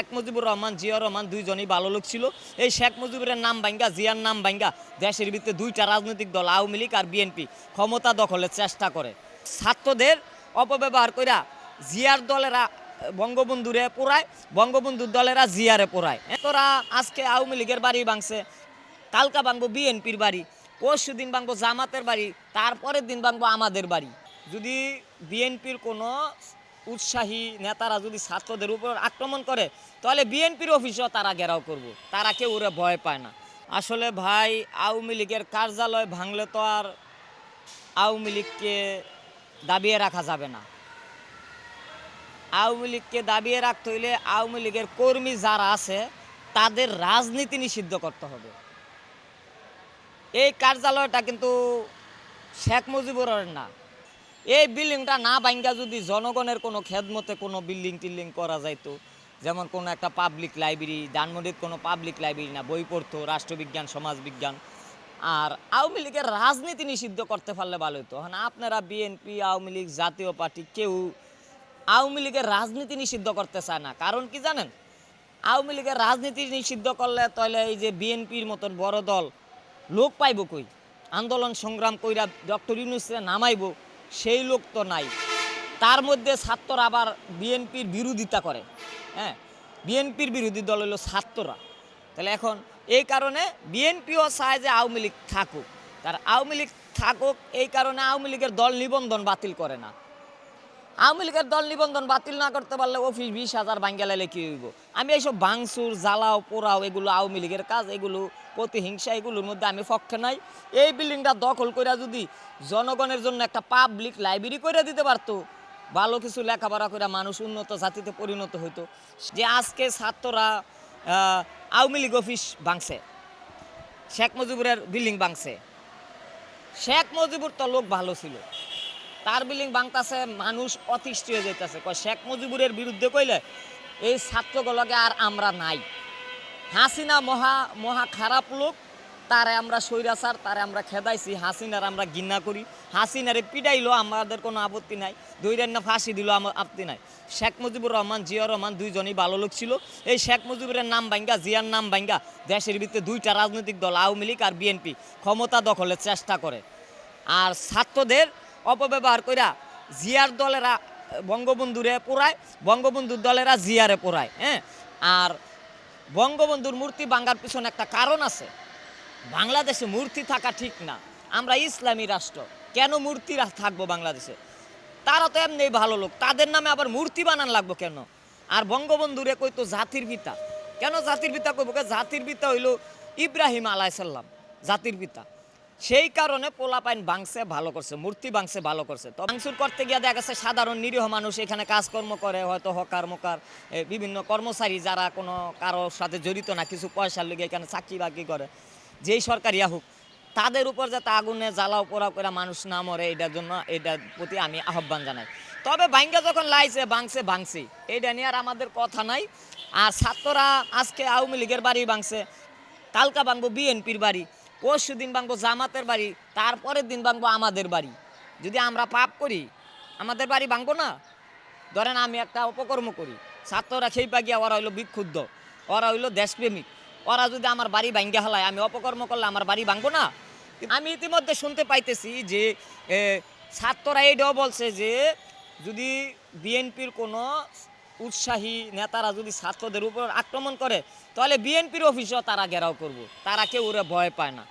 শেখ মুজিবুর রহমান জিয়াউর রহমান দুইজনই ভালো লোক ছিল। এই শেখ মুজিবুরের নাম ভাঙ্গা, জিয়ার নাম ভাঙ্গা দেশের ভিতরে দুইটা রাজনৈতিক দল, আওয়ামী লীগ আর বিএনপি, ক্ষমতা দখলের চেষ্টা করে। ছাত্রদের অপব্যবহার কইরা জিয়ার দলেরা বঙ্গবন্ধুরে পোড়ায়, বঙ্গবন্ধুর দলেরা জিয়ারে পোড়ায়। তোরা আজকে আওয়ামী লীগের বাড়ি ভাঙছে, কালকা ভাঙবো বিএনপির বাড়ি, পরশু দিন ভাঙবো জামাতের বাড়ি, তারপরের দিন ভাঙবো আমাদের বাড়ি। যদি বিএনপির কোনো উৎসাহী নেতারা যদি ছাত্রদের উপর আক্রমণ করে, তাহলে বিএনপির অফিসও তারা ঘেরাও করব। তারা কেউ ওরা ভয় পায় না। আসলে ভাই, আওয়ামী লীগের কার্যালয় ভাঙলে তো আর আওয়ামী লীগকে দাবিয়ে রাখা যাবে না। আওয়ামী লীগকে দাবিয়ে রাখতে হইলে আওয়ামী লীগের কর্মী যারা আছে, তাদের রাজনীতি নিষিদ্ধ করতে হবে। এই কার্যালয়টা কিন্তু শেখ মুজিবুরের না। এই বিল্ডিংটা না ভাঙ্গা যদি জনগণের কোনো খেদমতে কোনো বিল্ডিং টিল্ডিং করা যাইতো, যেমন কোনো একটা পাবলিক লাইব্রেরি ধানমন্ডির কোনো পাবলিক লাইব্রেরি না, বই পড়তো, রাষ্ট্রবিজ্ঞান, সমাজবিজ্ঞান, আর আওয়ামী লীগের রাজনীতি নিষিদ্ধ করতে পারলে ভালো হতো হ্যাঁ আপনারা বিএনপি আওয়ামী লীগ, জাতীয় পার্টি, কেউ আওয়ামী লীগের রাজনীতি নিষিদ্ধ করতে চায় না। কারণ কি জানেন? আওয়ামী লীগের রাজনীতি নিষিদ্ধ করলে তাহলে এই যে বিএনপির মতন বড় দল, লোক পাইব কই? আন্দোলন সংগ্রাম কইরা ডক্টর ইউনুসে নামাইব সেই লোক তো নাই। তার মধ্যে ছাত্র আবার বিএনপির বিরোধিতা করে। হ্যাঁ বিএনপির বিরোধী দল হলো ছাত্ররা। তাহলে এখন এই কারণে বিএনপিও চায় যে আওয়ামী লীগ থাকুক। তার আওয়ামী লীগ থাকুক, এই কারণে আওয়ামী লীগের দল নিবন্ধন বাতিল করে না। আওয়ামী লীগের দল নিবন্ধন বাতিল না করতে পারলে অফিস বিশ হাজার বাঙ্গালালে কি হইব। আমি এইসব বাংসুর জ্বালাও, পোড়াও, এগুলো আওয়ামী লীগের কাজ, এগুলো প্রতিহিংসা, এগুলোর মধ্যে আমি পক্ষে নাই। এই বিল্ডিংটা দখল করে যদি জনগণের জন্য একটা পাবলিক লাইব্রেরি করে দিতে পারতো, ভালো কিছু লেখাপড়া করে মানুষ উন্নত জাতিতে পরিণত হইতো। যে আজকে ছাত্ররা আওয়ামী লীগ অফিস ভাঙছে, শেখ মুজিবুরের বিল্ডিং ভাঙছে। শেখ মুজিবুর তো লোক ভালো ছিল। তার বিল্ডিং ভাঙতাছে মানুষ অতিষ্ঠ হয়ে যেতেছে কয়, শেখ মুজিবুরের বিরুদ্ধে কইলে এই ছাত্রগুলোকে আর আমরা নাই। হাসিনা মহা মহা খারাপ লোক, তারে আমরা স্বৈরাচার, তারে আমরা খেদাইছি, হাসিনার আমরা ঘৃণা করি। হাসিনারে পিডাইলো আমাদের কোনো আপত্তি নাই দৈরান্য ফাঁসি দিল আমার আপত্তি নাই। শেখ মুজিবুর রহমান, জিয়া রহমান দুইজনই ভালো লোক ছিল। এই শেখ মুজিবুরের নাম ভাঙ্গা, জিয়ার নাম ভাঙ্গা, দেশের ভিতরে দুইটা রাজনৈতিক দল, আওয়ামী লীগ আর বিএনপি, ক্ষমতা দখলের চেষ্টা করে। আর ছাত্রদের অপব্যবহার কইরা জিয়ার দলেরা বঙ্গবন্ধুরে পোড়ায়, বঙ্গবন্ধুর দলেরা জিয়ারে পোড়ায় হ্যাঁ? আর বঙ্গবন্ধুর মূর্তি ভাঙ্গার পিছনে একটা কারণ আছে। বাংলাদেশে মূর্তি থাকা ঠিক না। আমরা ইসলামী রাষ্ট্র। কেন মূর্তি থাকব বাংলাদেশে? তারা তো এমনি ভালো লোক। তাদের নামে আবার মূর্তি বানান লাগবো কেন? আর বঙ্গবন্ধুরে কই তো জাতির পিতা। কেন জাতির পিতা কইব? জাতির পিতা হইল ইব্রাহিম আলাইসাল্লাম জাতির পিতা। সেই কারণে পোলাপাইন বাংসে ভালো করছে, মূর্তি বাংসে ভালো করছে। তো বাংসুর করতে গিয়ে দেখা গেছে সাধারণ নিরীহ মানুষ এখানে কাজকর্ম করে, হয়তো হকার মোকার বিভিন্ন কর্মচারী যারা কোনো কারোর সাথে জড়িত না, কিছু পয়সার লেগে এখানে চাকরি বাকরি করে। যেই সরকারি হোক, তাদের উপর যাতে আগুনে জ্বালাও পোড়াও করে মানুষ না মরে, এটার জন্য এটার প্রতি আমি আহ্বান জানাই। তবে ভাঙ্গা যখন লাইছে, ভাঙছে ভাঙছে, এইটা নিয়ে আর আমাদের কথা নাই। আর ছাত্ররা আজকে আওয়ামী লীগের বাড়ি ভাঙছে কালকা ভাঙবো বিএনপির বাড়ি। পরশু দিন ভাঙবো জামাতের বাড়ি, তারপরের দিন ভাঙবো আমাদের বাড়ি। যদি আমরা পাপ করি, আমাদের বাড়ি ভাঙবো না? ধরেন আমি একটা অপকর্ম করি, ছাত্ররা সেই পাগিয়া ওরা হইল বিক্ষুব্ধ, ওরা হইল দেশপ্রেমিক। ওরা যদি আমার বাড়ি ভাঙ্গা হলায় আমি অপকর্ম করলে আমার বাড়ি ভাঙবো না? আমি ইতিমধ্যে শুনতে পাইতেছি যে ছাত্ররা এইটাও বলছে যে, যদি বিএনপির কোনো উৎসাহী নেতারা যদি ছাত্রদের উপর আক্রমণ করে, তাহলে বিএনপির অফিসও তারা ঘেরাও করব। তারা কেউ ওরা ভয় পায় না।